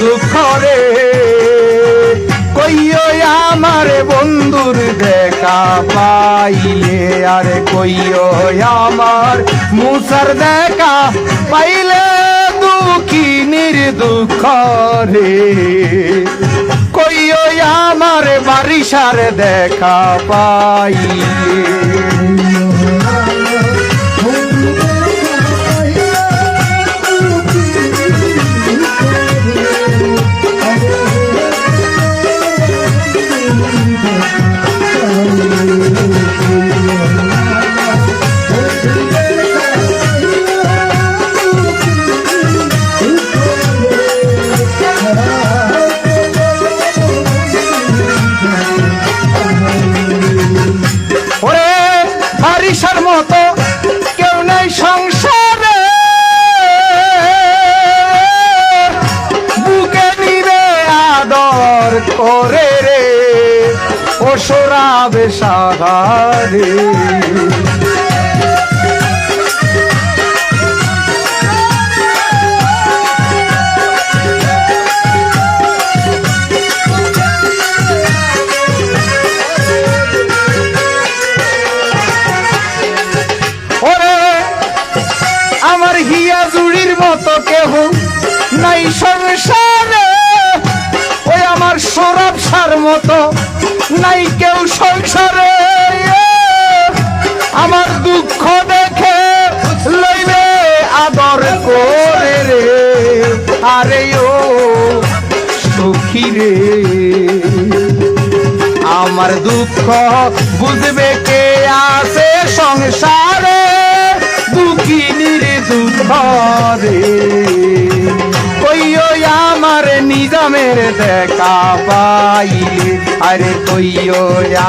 দুঃখ রে কইও আমার বন্ধুর দেখা পাইলে, আরে কইও আমার মুসার দেখা পাইলে দুঃখ রে কইও আমার বারিশার দেখা পাইলে। ও সরাবে সাহারে আমার হিয়া জুড়ির মতো কেহ নাই সংসারে। ওই আমার সরব সার মতো নাই কেউ সংসারে। আমার দুঃখ দেখে লইবে আদর করে রে। আরে ও সখী রে। আমার দুঃখ বুঝবে কে আছে সংসারে? দুঃখিনীর দুঃখ রে। কইও আমার নিজামের দেখা পাইলে। আরে কইও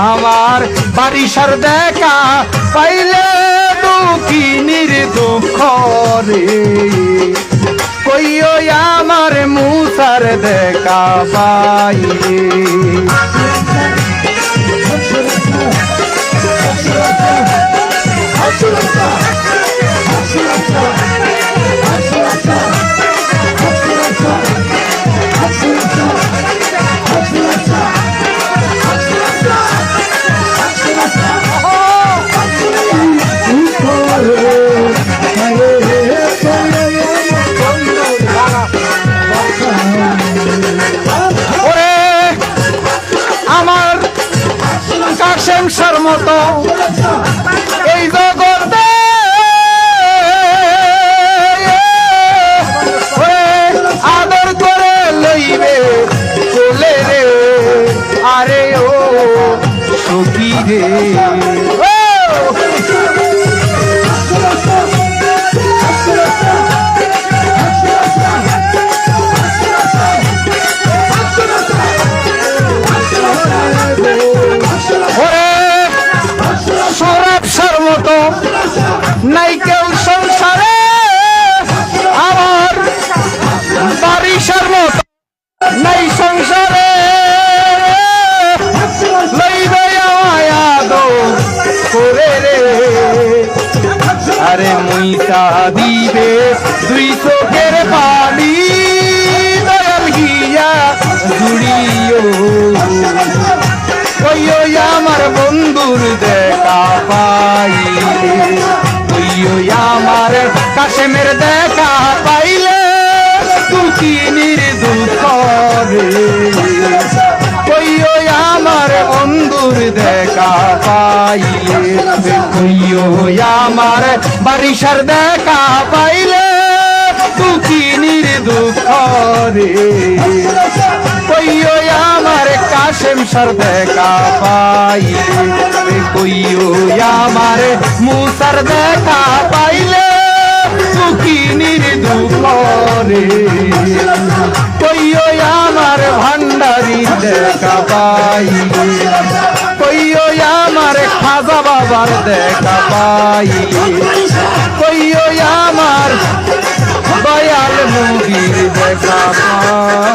আমার বারিশার দেখা পাইলে দুঃখিনীর দুঃখ রে। কইও আমার মুসার দেখা পাইলে। কাশেম সার মতো এই জগতে আদর করে লইবে চলে রে আরে ও সখী রে নাই কেউ সংসারে। আমার বারিশার মতো নাই সংসারে। রে। আরে মুইতা দিবে দুই চোখের পানি। দয়াল গিয়া জুড়িও। কইও আমার বন্ধুর দেখা পাইলে বন্ধুর দেখা পাইলে কইও আমার বারিশার দেখা পাইলে দুঃখিনীর দুঃখ রে কইও আমার কাশেম সর দেখা পাইলে, কইও আমার মুসার দেখা পাইলে দুঃখিনীর দুঃখ রে কইও আমার ভান্ডারি দেখা পাইলে আবার দেখা পাই। কইও আমার বয়াল মুগির দেখা পাই।